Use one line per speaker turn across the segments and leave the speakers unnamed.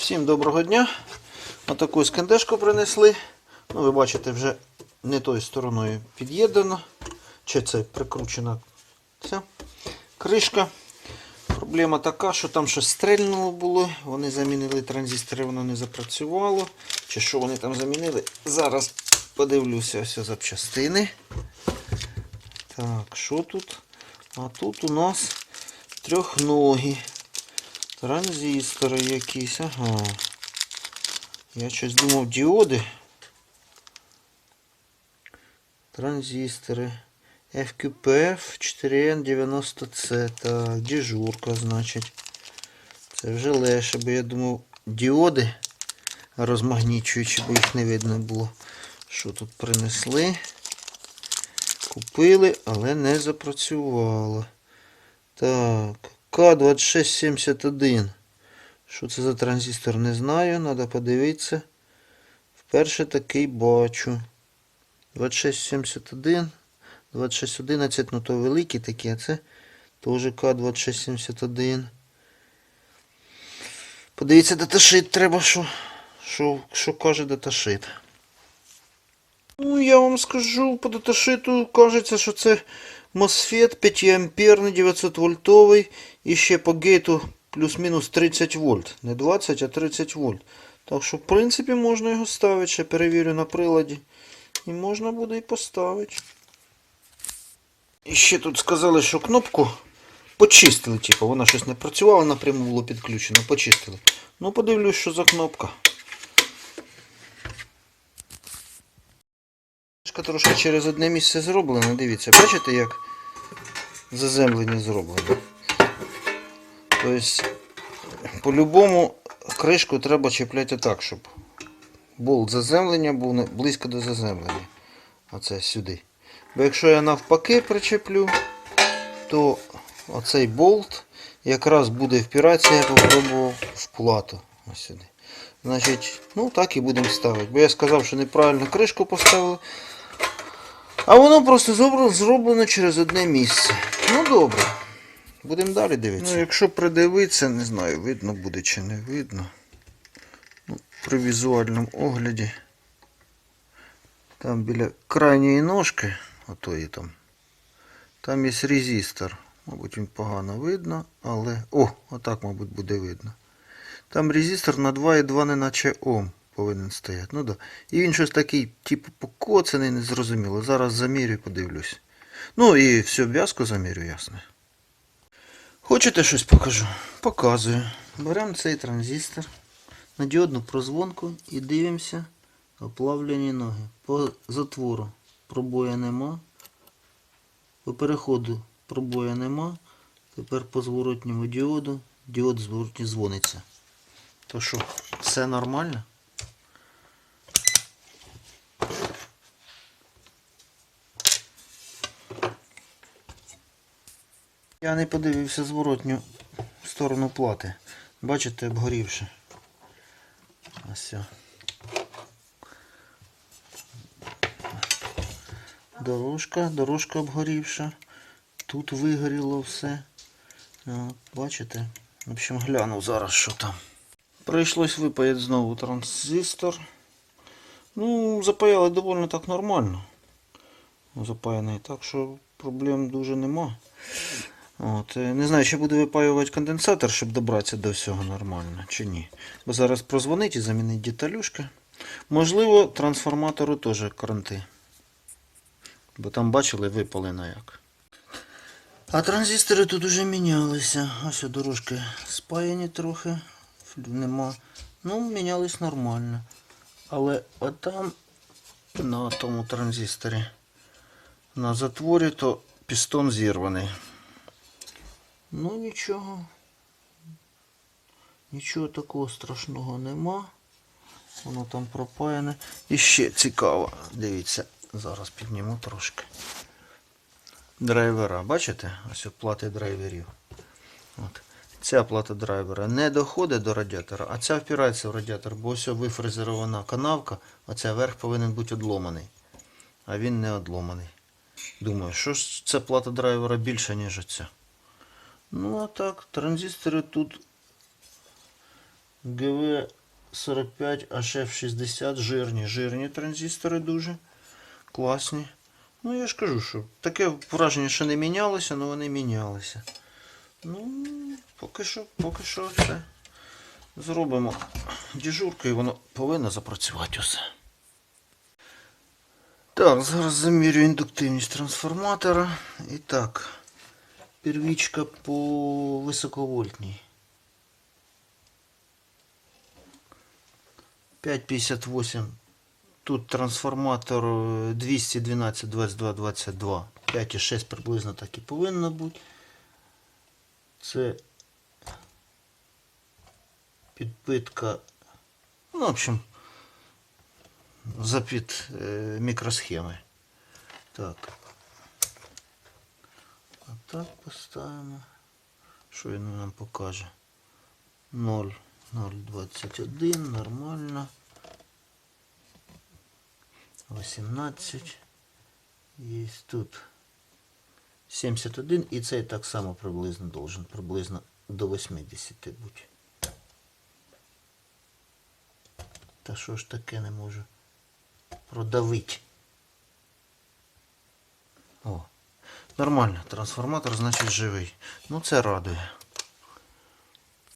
Всім доброго дня. Отаку скандешку принесли. Ну, ви бачите, вже не тою стороною під'єднано. Чи це прикручена ця кришка. Проблема така, що там щось стрельнуло було. Вони замінили транзистори, воно не запрацювало. Чи що вони там замінили? Зараз подивлюся ось запчастини. Так, що тут? А тут у нас трьохногі. Транзистори якісь, ага. Я щось думав діоди. Транзистори. FQPF 4N90C. Так, дежурка, значить. Це вже легше, бо я думав діоди розмагнічуючи, бо їх не видно було. Що тут принесли? Купили, але не запрацювало. Так, К2671. Що це за транзистор, не знаю, треба подивитися. Вперше такий бачу. 2671, 2611, ну то великі такі, а це теж К2671. Подивіться, даташит треба, що, що, що каже даташит. Ну, я вам скажу, по даташиту кажеться, що це MOSFET 5 амперний 900 вольтовий і ще по гейту плюс-мінус 30 вольт. Не 20, а 30 вольт. Так що, в принципі, можна його ставити. Ще перевірю на приладі. І можна буде і поставити. І ще тут сказали, що кнопку почистили, типу, вона щось не працювала, напряму було підключено, почистили. Ну, подивлюсь, що за кнопка. Кнопка трошки через одне місце зроблена, дивіться, бачите, як заземлення зроблено. Тобто, по-любому кришку треба чіпляти так, щоб болт заземлення був близько до заземлення. А це сюди. Бо якщо я навпаки причеплю, то оцей болт якраз буде впиратися, я попробував в плату. Ось сюди. Значить, ну так і будемо ставити. Бо я сказав, що неправильно кришку поставили. А воно просто зроблено через одне місце. Ну добре. Будемо далі дивитися. Ну, якщо придивитися, не знаю, видно буде чи не видно. Ну, при візуальному огляді. Там біля крайньої ножки, отої там, там є резистор. Мабуть, він погано видно, але. О, отак, мабуть, буде видно. Там резистор на 2,2 не наче Ом повинен стояти. Ну да. І він щось такий, типу, покоцаний, незрозуміло. Зараз замірю і подивлюсь. Ну і всю обв'язку замірю, ясно. Хочете щось покажу? Показую. Беремо цей транзистор на діодну прозвонку і дивимося оплавлені ноги. По затвору пробоя нема. По переходу пробоя нема. Тепер по зворотньому діоду діод зворотні дзвониться. То що, все нормально? Я не подивився зворотню сторону плати. Бачите, обгорівши. Ось. Дорожка, дорожка обгорівша. Тут вигоріло все. От, бачите? В общем, гляну зараз, що там. Прийшлось випаяти знову транзистор. Ну, запаяли доволі так нормально. Запаяний, так що проблем дуже нема. От, е, не знаю, чи буду випаювати конденсатор, щоб добратися до всього нормально, чи ні. Бо зараз прозвонить і замінить деталюшки. Можливо, трансформатору теж кранти. Бо там бачили, випалено як. А транзистори тут уже мінялися. Ось дорожки спаяні трохи. Нема. Ну, мінялись нормально. Але отам на тому транзисторі на затворі то пістон зірваний. Ну нічого. Нічого такого страшного нема. Воно там пропаяне. І ще цікаво. Дивіться, зараз підніму трошки. Драйвера, бачите? Ось плати драйверів. От. Ця плата драйвера не доходить до радіатора, а ця впирається в радіатор, бо ось вифрезерована канавка, а ця верх повинен бути одломаний. А він не одломаний. Думаю, що ж ця плата драйвера більша, ніж оця. Ну а так, транзистори тут GV45 HF60 жирні. Жирні транзистори дуже класні. Ну я ж кажу, що таке враження, що не мінялося, але вони мінялися. Ну, поки що, поки що все. Зробимо дежурку і воно повинно запрацювати усе. Так, зараз замірюю індуктивність трансформатора. І так, первічка по високовольтній. 5,58. Тут трансформатор е, 212, 22, 22. 5,6 приблизно так і повинно бути. Це підпитка. Ну, в общем, запід е, мікросхеми. Так. Так поставимо. Що він нам покаже? 0, 0,21, нормально. 18. Є тут 71 і цей так само приблизно должен, приблизно до 80 бути. Та що ж таке не можу продавити? О, нормально, трансформатор, значить, живий. Ну це радує.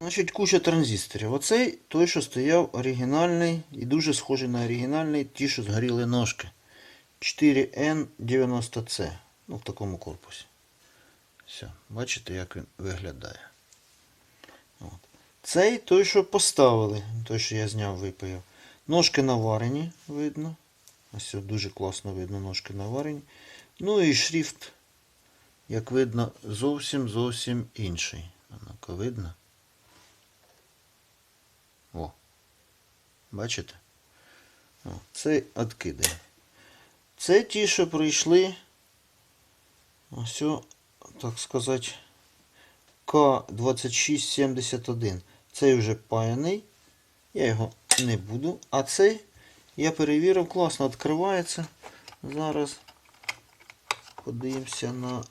Значить, куча транзисторів. Оцей той, що стояв оригінальний і дуже схожий на оригінальний, ті, що згоріли ножки. 4N90C. Ну, в такому корпусі. Все, бачите, як він виглядає. От. Цей той, що поставили, той, що я зняв, випаяв. Ножки наварені, видно. Ось дуже класно видно, ножки наварені. Ну і шрифт, як видно, зовсім зовсім інший. Ну-ка, видно? О. Бачите? О, цей відкидає. Це ті, що прийшли. Ось, так сказати, К2671. Цей вже паяний. Я його не буду. А цей я перевірив, класно відкривається. Зараз подивимося на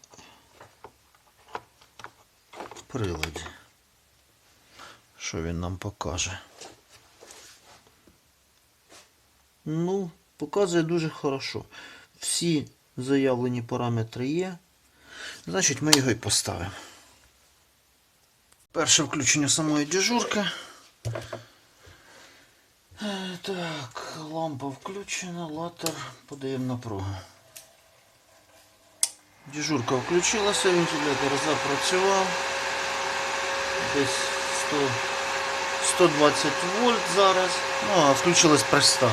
приладі. Що він нам покаже? Ну, показує дуже хорошо. Всі заявлені параметри є. Значить, ми його і поставимо. Перше включення самої дежурки. Е, Так, лампа включена, латер, подаємо напругу. Дежурка включилася, вентилятор запрацював. Десь 100, 120 вольт зараз. Ну, а включилась 100.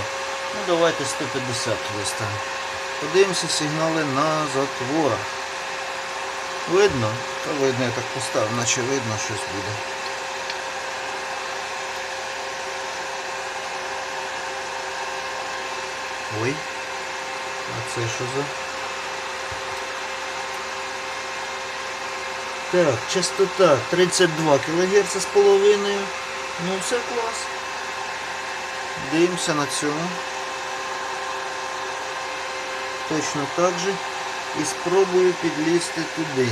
Ну, давайте 150 виставимо. Подивимося сигнали на затворах. Видно? Та видно, я так поставив, наче видно щось буде. Ой. А це що за? Так, частота 32 кГц з половиною. Ну все клас. Дивимося на цьому. Точно так же. І спробую підлізти туди.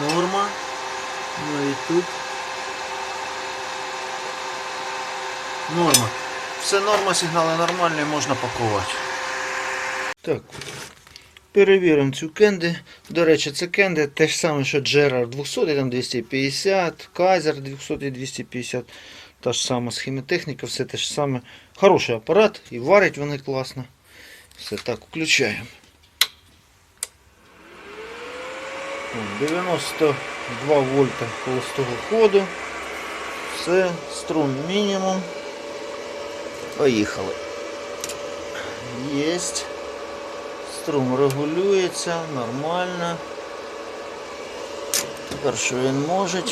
Норма. Ну і тут. Норма. Все норма, сигнали нормальні, можна пакувати. Так. Перевіримо цю кенди. До речі, це кенди те ж саме, що Джерар 200, там 250, Кайзер 200 і 250. Та ж сама схемотехніка, все те ж саме. Хороший апарат і варять вони класно. Все так, включаємо. 92 вольта холостого ходу. Все, струн мінімум. Поїхали. Єсть. Струм регулюється, нормально. Тепер що він може?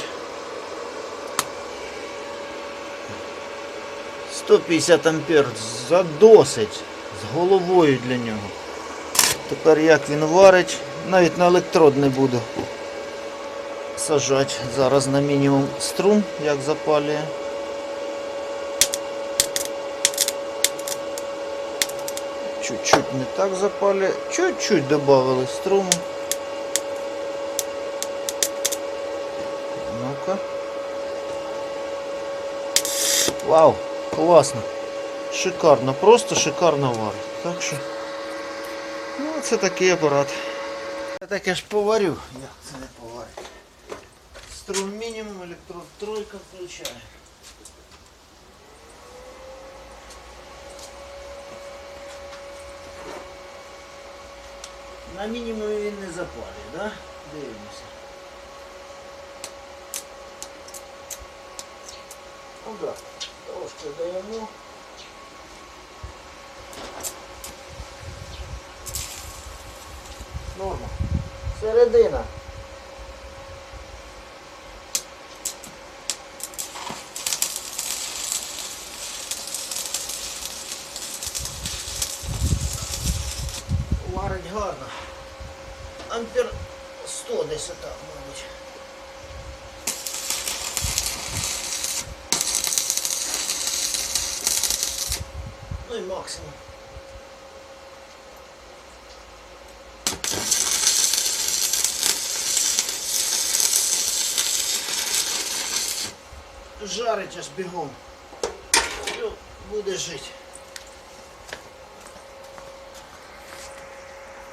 150 ампер задосить з головою для нього. Тепер як він варить, навіть на електрод не буду сажати. Зараз на мінімум струм, як запалює. Чуть-чуть не так запалює, чуть-чуть додали струму. Тихо. Вау, класно. Шикарно, просто шикарно варить. Так що. Ну, це такий апарат. Я таке ж поварю. Як це не поварю? Струм мінімум, електрод тройка включає. На мінімумі він не запалює, да? Дивимося. Ну да, трошки даємо. Норма. Середина. Варить гарно. Ампер 100 десь отак, мабуть. Ну і максимум. Жарить аж. Все, буде жити.